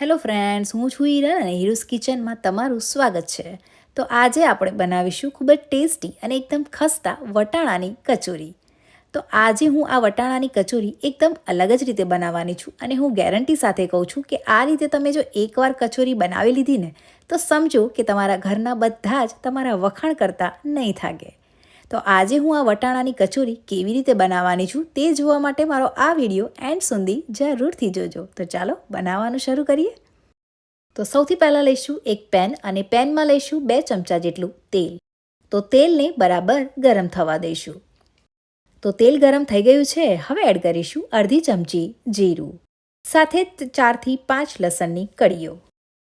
Hello friends, હું છું હીરા અને હીરુસ કિચનમાં તમારું સ્વાગત છે. તો આજે આપણે બનાવીશું ખૂબ જ ટેસ્ટી અને એકદમ ખસ્તા વટાણાની કચોરી. તો આજે હું આ વટાણાની કચોરી એકદમ અલગ જ રીતે બનાવવાની છું અને હું ગેરંટી સાથે કહું છું કે આ રીતે તમે જો એકવાર કચોરી બનાવી લીધી ને, તો સમજો કે તમારા ઘરના બધા જ તમારા વખાણ કરતા નહીં થાકે. તો આજે હું આ વટાણાની કચોરી કેવી રીતે બનાવવાની છું તે જોવા માટે મારો આ વીડિયો એન્ડ સુધી જરૂરથી જોજો. તો ચાલો બનાવવાનું શરૂ કરીએ. તો સૌથી પહેલાં લઈશું એક પેન અને પેનમાં લઈશું બે ચમચા જેટલું તેલ. તો તેલને બરાબર ગરમ થવા દઈશું. તો તેલ ગરમ થઈ ગયું છે. હવે એડ કરીશું અડધી ચમચી જીરું. સાથે ચારથી પાંચ લસણની કળીઓ.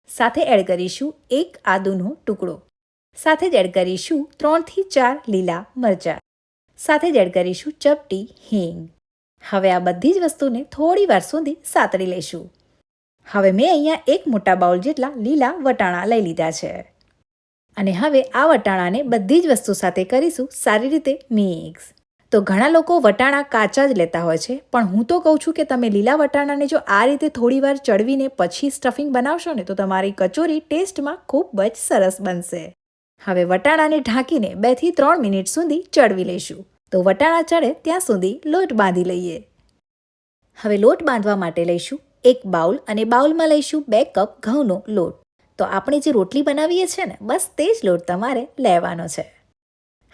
સાથે એડ કરીશું એક આદુનો ટુકડો. સાથે જ એડ કરીશું ત્રણથી ચાર લીલા મરચાં. સાથે જ એડ કરીશું ચપટી હિંગ. હવે આ બધી જ વસ્તુને થોડી વાર સુધી સાતળી લઈશું. હવે મેં અહીંયા એક મોટા બાઉલ જેટલા લીલા વટાણા લઈ લીધા છે. અને હવે આ વટાણાને બધી જ વસ્તુ સાથે કરીશું સારી રીતે મિક્સ. તો ઘણા લોકો વટાણા કાચા જ લેતા હોય છે, પણ હું તો કહું છું કે તમે લીલા વટાણાને જો આ રીતે થોડી વાર ચડવીને પછી સ્ટફિંગ બનાવશો ને તો તમારી કચોરી ટેસ્ટમાં ખૂબ જ સરસ બનશે. હવે વટાણાને ઢાંકીને બેથી ત્રણ મિનિટ સુધી ચડવી લઈશું. તો વટાણા ચડે ત્યાં સુધી લોટ બાંધી લઈએ. હવે લોટ બાંધવા માટે લઈશું એક બાઉલ અને બાઉલમાં લઈશું બે કપ ઘઉંનો લોટ. તો આપણે જે રોટલી બનાવીએ છીએ ને, બસ તે જ લોટ તમારે લેવાનો છે.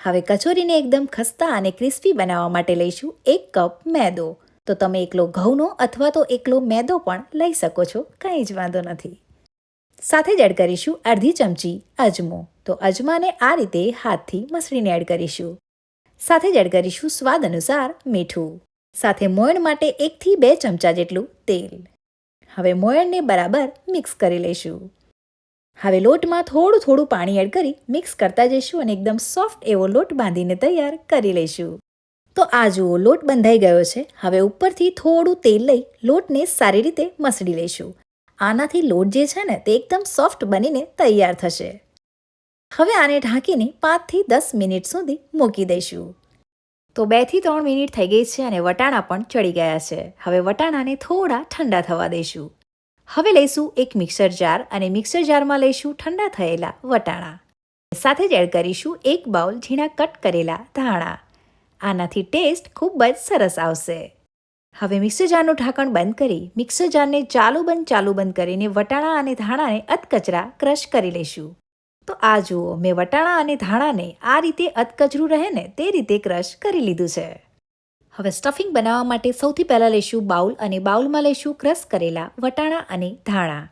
હવે કચોરીને એકદમ ખસ્તા અને ક્રિસ્પી બનાવવા માટે લઈશું એક કપ મેદો. તો તમે એકલો ઘઉંનો અથવા તો એકલો મેદો પણ લઈ શકો છો, કંઈ જ વાંધો નથી. સાથે જ એડ કરીશું અડધી ચમચી અજમો. તો અજમાને આ રીતે હાથથી મસળીને એડ કરીશું. સાથે જ એડ કરીશું સ્વાદ અનુસાર મીઠું. સાથે મોયણ માટે એકથી બે ચમચા જેટલું તેલ. હવે મોયણને બરાબર મિક્સ કરી લઈશું. હવે લોટમાં થોડું થોડું પાણી એડ કરી મિક્સ કરતા જઈશું અને એકદમ સોફ્ટ એવો લોટ બાંધીને તૈયાર કરી લઈશું. તો આ જુઓ, લોટ બંધાઈ ગયો છે. હવે ઉપરથી થોડું તેલ લઈ લોટને સારી રીતે મસળી લઈશું. આનાથી લોટ જે છે ને, તે એકદમ સોફ્ટ બનીને તૈયાર થશે. હવે આને ઢાંકીને પાંચથી દસ મિનિટ સુધી મૂકી દઈશું. તો બેથી ત્રણ મિનિટ થઈ ગઈ છે અને વટાણા પણ ચડી ગયા છે. હવે વટાણાને થોડા ઠંડા થવા દઈશું. હવે લઈશું એક મિક્સર જાર અને મિક્સર જારમાં લઈશું ઠંડા થયેલા વટાણા. સાથે જ એડ કરીશું એક બાઉલ ઝીણા કટ કરેલા ધાણા. આનાથી ટેસ્ટ ખૂબ જ સરસ આવશે. હવે મિક્સર જારનું ઢાંકણ બંધ કરી મિક્સર જારને ચાલુ બંધ ચાલુ બંધ કરીને વટાણા અને ધાણાને અધકચરા ક્રશ કરી લઈશું. તો આ જુઓ, મેં વટાણા અને ધાણાને આ રીતે અધકચરું રહે ને તે રીતે ક્રશ કરી લીધું છે. હવે સ્ટફિંગ બનાવવા માટે સૌથી પહેલાં લઈશું બાઉલ અને બાઉલમાં લઈશું ક્રશ કરેલા વટાણા અને ધાણા.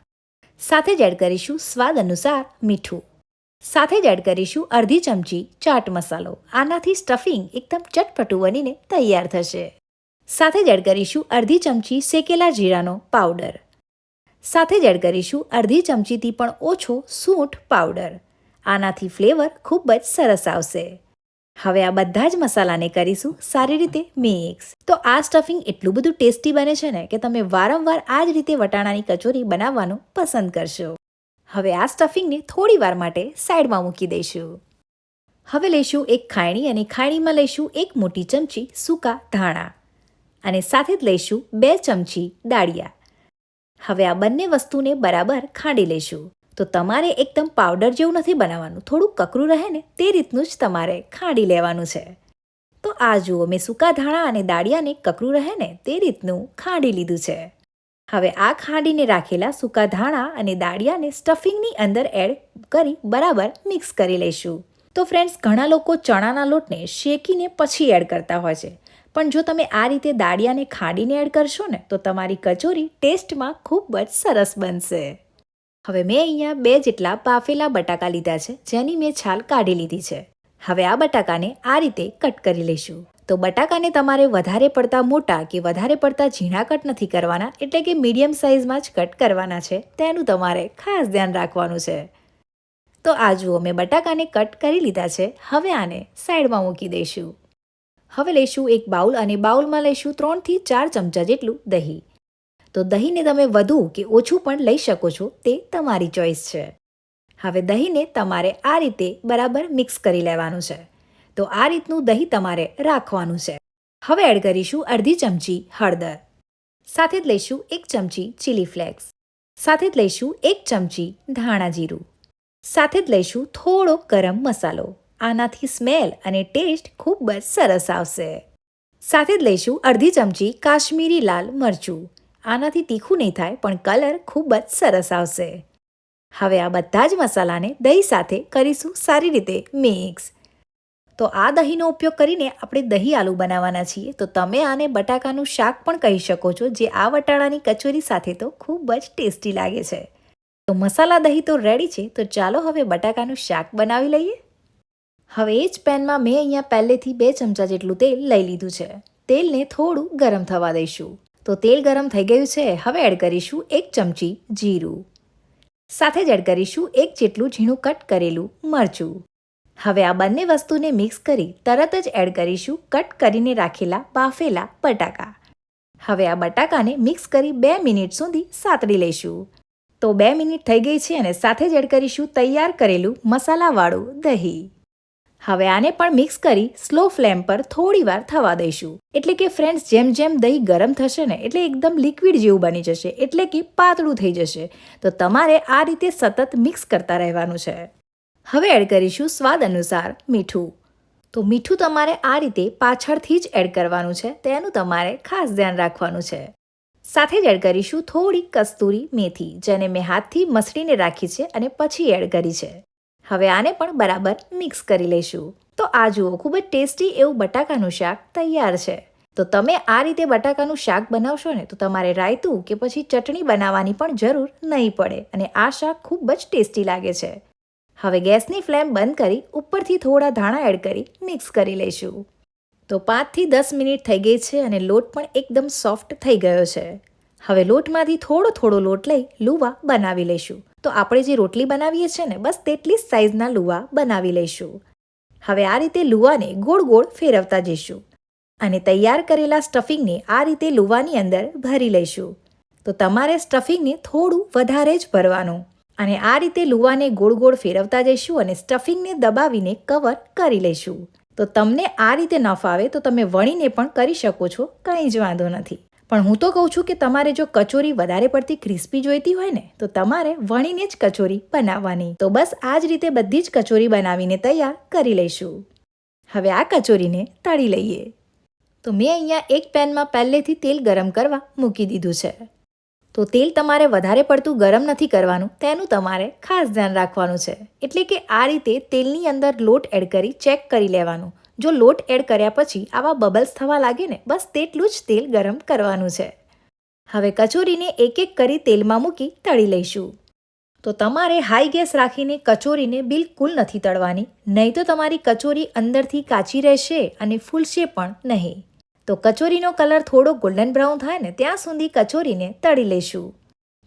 સાથે જ એડ કરીશું સ્વાદ અનુસાર મીઠું. સાથે જ એડ કરીશું અડધી ચમચી ચાટ મસાલો. આનાથી સ્ટફિંગ એકદમ ચટપટું બનીને તૈયાર થશે. સાથે જ એડ કરીશું અડધી ચમચી શેકેલા જીરાનો પાવડર. સાથે જ એડ કરીશું અડધી ચમચીથી પણ ઓછો સૂંઠ પાવડર. આનાથી ફ્લેવર ખૂબ જ સરસ આવશે. હવે આ બધા જ મસાલાને કરીશું સારી રીતે મિક્સ. તો આ સ્ટફિંગ એટલું બધું ટેસ્ટી બને છે ને કે તમે વારંવાર આ જ રીતે વટાણાની કચોરી બનાવવાનું પસંદ કરશો. હવે આ સ્ટફિંગને થોડી વાર માટે સાઈડમાં મૂકી દઈશું. હવે લઈશું એક ખાયણી અને ખાયણીમાં લઈશું એક મોટી ચમચી સૂકા ધાણા. અને સાથે જ લઈશું બે ચમચી દાળિયા. હવે આ બંને વસ્તુને બરાબર ખાંડી લઈશું. તો તમારે એકદમ પાવડર જેવું નથી બનાવવાનું, થોડું કકરું રહે ને તે રીતનું જ તમારે ખાંડી લેવાનું છે. તો આ જુઓ, મેં સૂકા ધાણા અને દાળિયાને કકરું રહે ને તે રીતનું ખાંડી લીધું છે. હવે આ ખાંડીને રાખેલા સૂકા ધાણા અને દાળિયાને સ્ટફિંગની અંદર એડ કરી બરાબર મિક્સ કરી લઈશું. તો ફ્રેન્ડ્સ, ઘણા લોકો ચણાના લોટને શેકીને પછી એડ કરતા હોય છે. પણ જો તમે આ રીતે દાળિયાને ખાંડીને એડ કરશો ને, તો તમારી કચોરી ટેસ્ટમાં ખૂબ જ સરસ બનશે. હવે મેં અહીંયા બે જેટલા બાફેલા બટાકા લીધા છે, જેની મેં છાલ કાઢી લીધી છે. હવે આ બટાકાને આ રીતે કટ કરી લઈશું. તો બટાકાને તમારે વધારે પડતા મોટા કે વધારે પડતા ઝીણા કટ નથી કરવાના, એટલે કે મીડિયમ સાઇઝમાં જ કટ કરવાના છે, તેનું તમારે ખાસ ધ્યાન રાખવાનું છે. તો આ જુઓ, મેં બટાકાને કટ કરી લીધા છે, હવે આને સાઈડમાં મૂકી દઈશું. હવે લઈશું એક બાઉલ અને બાઉલમાં લઈશું ત્રણથી ચાર ચમચા જેટલું દહીં. તો દહીંને તમે વધુ કે ઓછું પણ લઈ શકો છો, તે તમારી ચોઈસ છે. હવે દહીંને તમારે આ રીતે બરાબર મિક્સ કરી લેવાનું છે. તો આ રીતનું દહીં તમારે રાખવાનું છે. હવે એડ કરીશું અડધી ચમચી હળદર. સાથે જ લઈશું એક ચમચી ચીલી ફ્લેક્સ. સાથે જ લઈશું એક ચમચી ધાણા જીરું. સાથે જ લઈશું થોડો ગરમ મસાલો. આનાથી સ્મેલ અને ટેસ્ટ ખૂબ જ સરસ આવશે. સાથે જ લઈશું અડધી ચમચી કાશ્મીરી લાલ મરચું. આનાથી તીખું નહીં થાય, પણ કલર ખૂબ જ સરસ આવશે. હવે આ બધા જ મસાલાને દહીં સાથે કરીશું સારી રીતે મિક્સ. તો આ દહીંનો ઉપયોગ કરીને આપણે દહીં આલુ બનાવવાના છીએ. તો તમે આને બટાકાનું શાક પણ કહી શકો છો, જે આ વટાણાની કચોરી સાથે તો ખૂબ જ ટેસ્ટી લાગે છે. તો મસાલા દહીં તો રેડી છે. તો ચાલો હવે બટાકાનું શાક બનાવી લઈએ. હવે એ જ પેનમાં મેં અહીંયા પહેલેથી બે ચમચા જેટલું તેલ લઈ લીધું છે. તેલને થોડું ગરમ થવા દઈશું. તો તેલ ગરમ થઈ ગયું છે. હવે એડ કરીશું એક ચમચી જીરું. સાથે જ એડ કરીશું એક જેટલું ઝીણું કટ કરેલું મરચું. હવે આ બંને વસ્તુને મિક્સ કરી તરત જ એડ કરીશું કટ કરીને રાખેલા બાફેલા બટાકા. હવે આ બટાકાને મિક્સ કરી બે મિનિટ સુધી સાતડી લઈશું. તો બે મિનિટ થઈ ગઈ છે અને સાથે જ એડ કરીશું તૈયાર કરેલું મસાલાવાળું દહીં. હવે આને પણ મિક્સ કરી સ્લો ફ્લેમ પર થોડી વાર થવા દઈશું. એટલે કે ફ્રેન્ડ્સ જેમ જેમ દહીં ગરમ થશે ને, એટલે એકદમ લિક્વિડ જેવું બની જશે, એટલે કે પાતળું થઈ જશે. તો તમારે આ રીતે સતત મિક્સ કરતા રહેવાનું છે. હવે એડ કરીશું સ્વાદ અનુસાર મીઠું. તો મીઠું તમારે આ રીતે પાછળથી જ એડ કરવાનું છે, તેનું તમારે ખાસ ધ્યાન રાખવાનું છે. સાથે જ એડ કરીશું થોડી કસ્તુરી મેથી, જેને મેં હાથથી મસળીને રાખી છે અને પછી એડ કરી છે. હવે આને પણ બરાબર મિક્સ કરી લઈશું. તો આ જુઓ, ખૂબ જ ટેસ્ટી એવું બટાકાનું શાક તૈયાર છે. તો તમે આ રીતે બટાકાનું શાક બનાવશો ને, તો તમારે રાયતું કે પછી ચટણી બનાવવાની પણ જરૂર નહીં પડે અને આ શાક ખૂબ જ ટેસ્ટી લાગે છે. હવે ગેસની ફ્લેમ બંધ કરી, ઉપરથી થોડા ધાણા એડ કરી મિક્સ કરી લઈશું. તો પાંચથી દસ મિનિટ થઈ ગઈ છે અને લોટ પણ એકદમ સોફ્ટ થઈ ગયો છે. હવે લોટમાંથી થોડો થોડો લોટ લઈ લુવા બનાવી લઈશું. તો આપણે જે રોટલી બનાવીએ છીએ ને, બસ તેટલી જ સાઇઝના લુવા બનાવી લઈશું. હવે આ રીતે લુવાને ગોળ ગોળ ફેરવતા જઈશું અને તૈયાર કરેલા સ્ટફિંગને આ રીતે લુવાની અંદર ભરી લઈશું. તો તમારે સ્ટફિંગને થોડું વધારે જ ભરવાનું અને આ રીતે લુવાને ગોળ ગોળ ફેરવતા જઈશું અને સ્ટફિંગને દબાવીને કવર કરી લઈશું. તો તમને આ રીતે ન ફાવે તો તમે વણીને પણ કરી શકો છો, કંઈ જ વાંધો નથી. પણ હું તો કહું છું કે તમારે જો કચોરી વધારે પડતી ક્રિસ્પી જોઈતી હોય ને, તો તમારે વણીને જ કચોરી બનાવવાની. તો બસ આ જ રીતે બધી જ કચોરી બનાવીને તૈયાર કરી લઈશું. હવે આ કચોરીને તળી લઈએ. તો મેં અહીંયા એક પેનમાં પહેલેથી તેલ ગરમ કરવા મૂકી દીધું છે. તો તેલ તમારે વધારે પડતું ગરમ નથી કરવાનું, તેનું તમારે ખાસ ધ્યાન રાખવાનું છે. એટલે કે આ રીતે તેલની અંદર લોટ એડ કરી ચેક કરી લેવાનું. જો લોટ એડ કર્યા પછી આવા બબલ્સ થવા લાગે ને, બસ તેટલું જ તેલ ગરમ કરવાનું છે. હવે કચોરીને એક એક કરી તેલમાં મૂકી તળી લઈશું. તો તમારે હાઈ ગેસ રાખીને કચોરીને બિલકુલ નથી તળવાની, નહીં તો તમારી કચોરી અંદરથી કાચી રહેશે અને ફૂલશે પણ નહીં. તો કચોરીનો કલર થોડો ગોલ્ડન બ્રાઉન થાય ને, ત્યાં સુધી કચોરીને તળી લઈશું.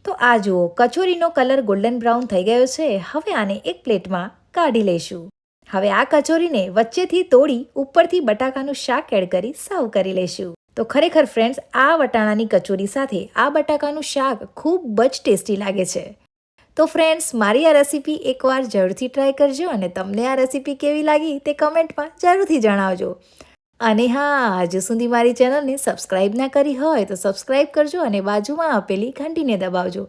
તો આ જુઓ, કચોરીનો કલર ગોલ્ડન બ્રાઉન થઈ ગયો છે, હવે આને એક પ્લેટમાં કાઢી લઈશું. હવે આ કચોરીને વચ્ચેથી તોડી ઉપરથી બટાકાનું શાક એડ કરી સર્વ કરી લઈશું. તો ખરેખર ફ્રેન્ડ્સ આ વટાણાની કચોરી સાથે આ બટાકાનું શાક ખૂબ જ ટેસ્ટી લાગે છે. તો ફ્રેન્ડ્સ મારી આ રેસીપી એકવાર જરૂરથી ટ્રાય કરજો અને તમને આ રેસીપી કેવી લાગી તે કમેન્ટમાં જરૂરથી જણાવજો. અને હા, હજુ સુધી મારી ચેનલને સબસ્ક્રાઈબ ના કરી હોય તો સબસ્ક્રાઈબ કરજો અને બાજુમાં આપેલી ઘંટીને દબાવજો.